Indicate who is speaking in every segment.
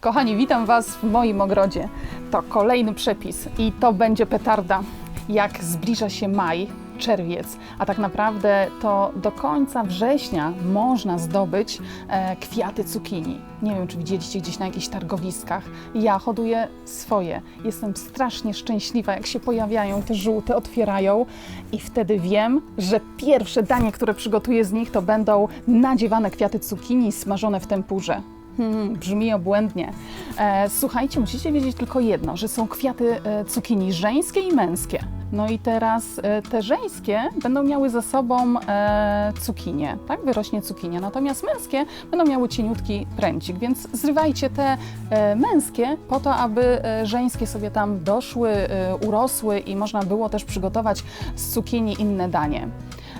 Speaker 1: Kochani, witam Was w moim ogrodzie. To kolejny przepis i to będzie petarda. Jak zbliża się maj, czerwiec, a tak naprawdę to do końca września można zdobyć e, kwiaty cukinii. Nie wiem, czy widzieliście gdzieś na jakichś targowiskach. Ja hoduję swoje. Jestem strasznie szczęśliwa, jak się pojawiają te żółte, otwierają i wtedy wiem, że pierwsze danie, które przygotuję z nich, to będą nadziewane kwiaty cukinii smażone w tempurze. Hmm, brzmi obłędnie. E, słuchajcie, musicie wiedzieć tylko jedno, że są kwiaty e, cukinii żeńskie i męskie. No i teraz e, te żeńskie będą miały za sobą e, cukinię, tak? Wyrośnie cukinia. Natomiast męskie będą miały cieniutki pręcik, więc zrywajcie te e, męskie po to, aby e, żeńskie sobie tam doszły, e, urosły i można było też przygotować z cukinii inne danie.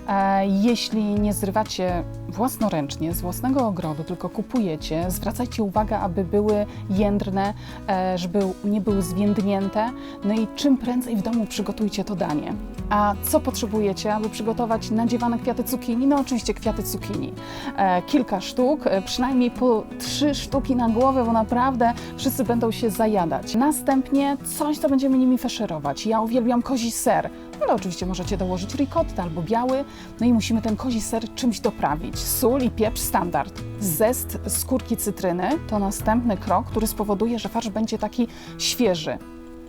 Speaker 1: E, Jeśli nie zrywacie własnoręcznie z własnego ogrodu, tylko kupujecie, zwracajcie uwagę, aby były jędrne, e, żeby nie były zwiędnięte. No i czym prędzej w domu przygotujcie to danie. A co potrzebujecie, aby przygotować nadziewane kwiaty cukinii? No oczywiście kwiaty cukinii. E, Kilka sztuk, e, przynajmniej po trzy sztuki na głowę, bo naprawdę wszyscy będą się zajadać. Następnie coś, co będziemy nimi faszerować. Ja uwielbiam kozi ser, ale oczywiście możecie dołożyć ricotta albo biały. No i musimy ten kozi ser czymś doprawić. Sól i pieprz standard. Zest skórki cytryny to następny krok, który spowoduje, że farsz będzie taki świeży.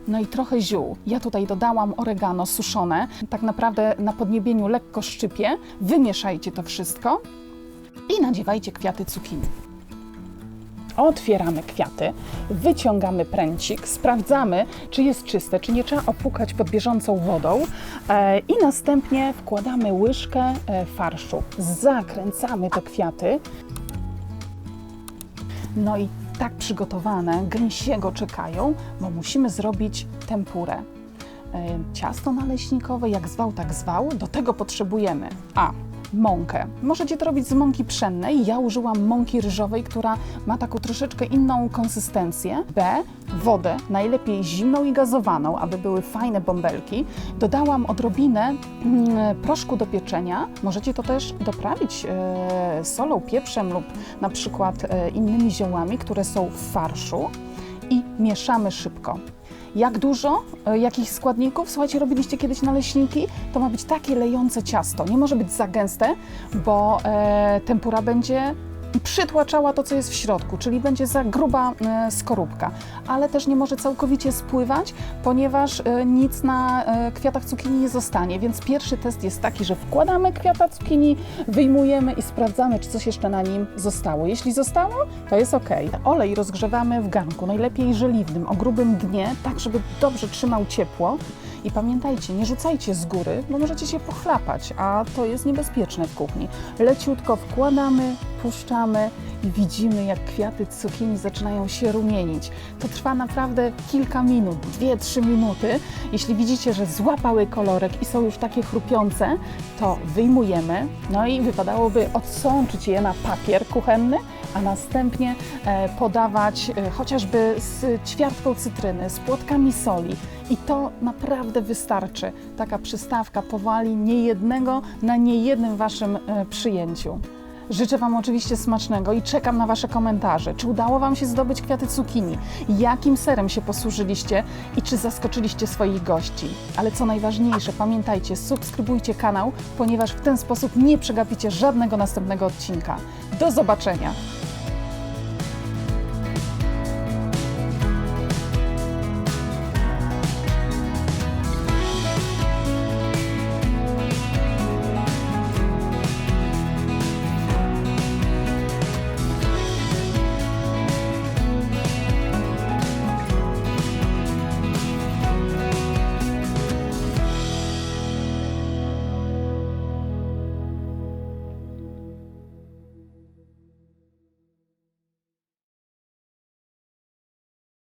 Speaker 1: No i trochę ziół. Ja tutaj dodałam oregano suszone. Tak naprawdę na podniebieniu lekko szczypie. Wymieszajcie to wszystko i nadziewajcie kwiaty cukinii. Otwieramy kwiaty, wyciągamy pręcik, sprawdzamy, czy jest czyste, czy nie trzeba opłukać pod bieżącą wodą e, i następnie wkładamy łyżkę e, farszu. Zakręcamy te kwiaty. No i tak przygotowane gęsiego czekają, bo musimy zrobić tempurę. E, Ciasto naleśnikowe, jak zwał, tak zwał. Do tego potrzebujemy A. Mąkę. Możecie to robić z mąki pszennej. Ja użyłam mąki ryżowej, która ma taką troszeczkę inną konsystencję. B. Wodę, najlepiej zimną i gazowaną, aby były fajne bąbelki. Dodałam odrobinę mm, proszku do pieczenia. Możecie to też doprawić e, solą, pieprzem lub na przykład e, innymi ziołami, które są w farszu i mieszamy szybko. Jak dużo? E, Jakich składników? Słuchajcie, robiliście kiedyś naleśniki? To ma być takie lejące ciasto. Nie może być za gęste, bo e, tempura będzie przytłaczała to, co jest w środku, czyli będzie za gruba e, skorupka, ale też nie może całkowicie spływać, ponieważ e, nic na e, kwiatach cukinii nie zostanie. Więc pierwszy test jest taki, że wkładamy kwiata cukinii, wyjmujemy i sprawdzamy, czy coś jeszcze na nim zostało. Jeśli zostało, to jest ok. Olej rozgrzewamy w garnku, najlepiej żeliwnym, o grubym dnie, tak żeby dobrze trzymał ciepło. I pamiętajcie, nie rzucajcie z góry, bo możecie się pochlapać, a to jest niebezpieczne w kuchni. Leciutko wkładamy, puszczamy i widzimy, jak kwiaty cukinii zaczynają się rumienić. To trwa naprawdę kilka minut, 2-3 minuty. Jeśli widzicie, że złapały kolorek i są już takie chrupiące, to wyjmujemy. No i wypadałoby odsączyć je na papier kuchenny, a następnie e, podawać e, chociażby z ćwiartką cytryny, z płotkami soli. I to naprawdę wystarczy. Taka przystawka powali niejednego na niejednym Waszym e, przyjęciu. Życzę Wam oczywiście smacznego i czekam na Wasze komentarze. Czy udało Wam się zdobyć kwiaty cukinii? Jakim serem się posłużyliście i czy zaskoczyliście swoich gości? Ale co najważniejsze, pamiętajcie, subskrybujcie kanał, ponieważ w ten sposób nie przegapicie żadnego następnego odcinka. Do zobaczenia!